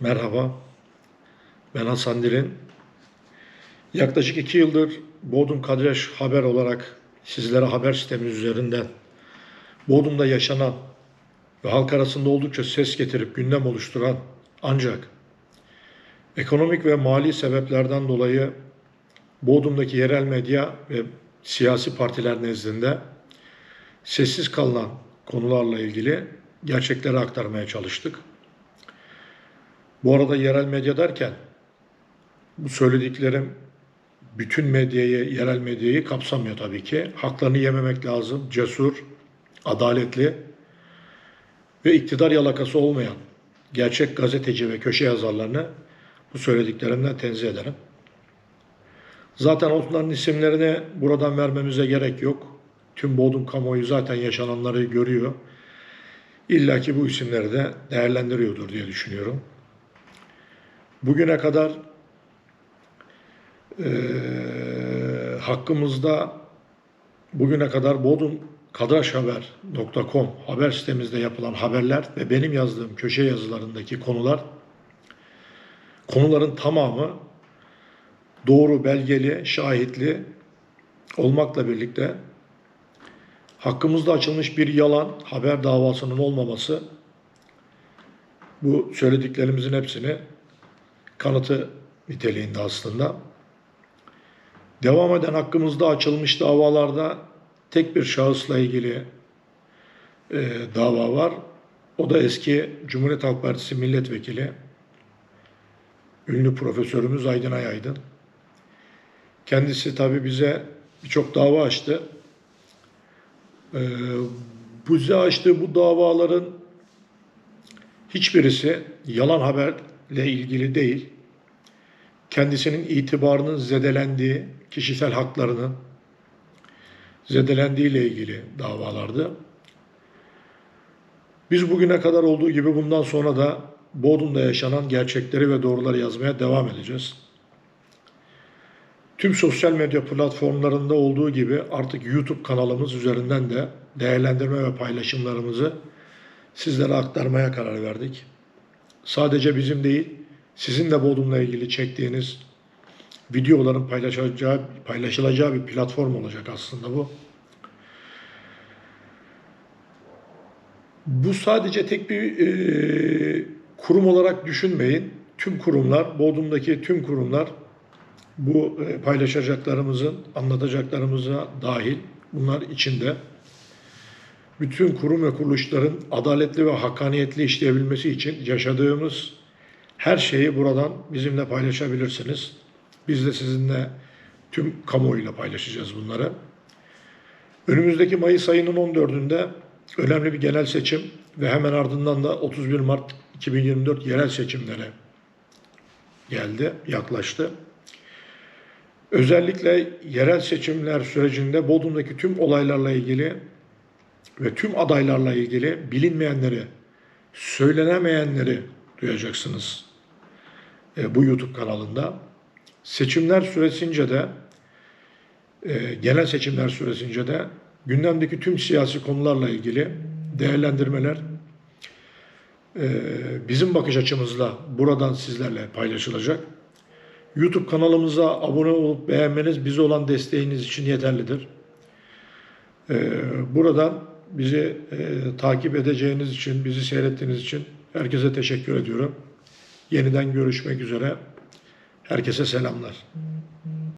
Merhaba, ben Hasan Dilin. Yaklaşık iki yıldır Bodrum Kadreş Haber olarak sizlere haber sistemimiz üzerinden Bodrum'da yaşanan ve halk arasında oldukça ses getirip gündem oluşturan ancak ekonomik ve mali sebeplerden dolayı Bodrum'daki yerel medya ve siyasi partiler nezdinde sessiz kalınan konularla ilgili gerçekleri aktarmaya çalıştık. Bu arada yerel medya derken bu söylediklerim bütün medyayı, yerel medyayı kapsamıyor tabii ki. Haklarını yememek lazım. Cesur, adaletli ve iktidar yalakası olmayan gerçek gazeteci ve köşe yazarlarını bu söylediklerimden tenzih ederim. Zaten onların isimlerini buradan vermemize gerek yok. Tüm Bodrum kamuoyu zaten yaşananları görüyor. İlla ki bu isimleri de değerlendiriyordur diye düşünüyorum. Bugüne kadar eee, hakkımızda bugüne kadar Bodrum kadraşhaber.com haber sitemizde yapılan haberler ve benim yazdığım köşe yazılarındaki konular konuların tamamı doğru belgeli, şahitli olmakla birlikte hakkımızda açılmış bir yalan haber davasının olmaması bu söylediklerimizin hepsini kanıtı niteliğinde aslında. Devam eden hakkımızda açılmış davalarda tek bir şahısla ilgili e, dava var. O da eski Cumhuriyet Halk Partisi milletvekili ünlü profesörümüz Aydın Ayaydın. Kendisi tabii bize birçok dava açtı. Ee, bize açtığı bu davaların hiçbirisi yalan haberle ilgili değil. Kendisinin itibarının zedelendiği, kişisel haklarının zedelendiği ile ilgili davalardı. Biz bugüne kadar olduğu gibi bundan sonra da Bodrum'da yaşanan gerçekleri ve doğruları yazmaya devam edeceğiz. Tüm sosyal medya platformlarında olduğu gibi artık YouTube kanalımız üzerinden de değerlendirme ve paylaşımlarımızı sizlere aktarmaya karar verdik. Sadece bizim değil, sizin de Bodrum'la ilgili çektiğiniz videoların paylaşılacağı, paylaşılacağı bir platform olacak aslında bu. Bu sadece tek bir e, kurum olarak düşünmeyin. Tüm kurumlar, Bodrum'daki tüm kurumlar bu e, paylaşacaklarımızın, anlatacaklarımıza dahil bunlar içinde bütün kurum ve kuruluşların adaletli ve hakkaniyetli işleyebilmesi için yaşadığımız her şeyi buradan bizimle paylaşabilirsiniz. Biz de sizinle tüm kamuoyuyla paylaşacağız bunları. Önümüzdeki Mayıs ayının 14'ünde önemli bir genel seçim ve hemen ardından da 31 Mart 2024 yerel seçimleri geldi, yaklaştı. Özellikle yerel seçimler sürecinde Bodrum'daki tüm olaylarla ilgili ve tüm adaylarla ilgili bilinmeyenleri, söylenemeyenleri duyacaksınız e, bu YouTube kanalında. Seçimler süresince de e, genel seçimler süresince de gündemdeki tüm siyasi konularla ilgili değerlendirmeler e, bizim bakış açımızla buradan sizlerle paylaşılacak. YouTube kanalımıza abone olup beğenmeniz bize olan desteğiniz için yeterlidir. Ee, buradan bizi e, takip edeceğiniz için, bizi seyrettiğiniz için herkese teşekkür ediyorum. Yeniden görüşmek üzere. Herkese selamlar.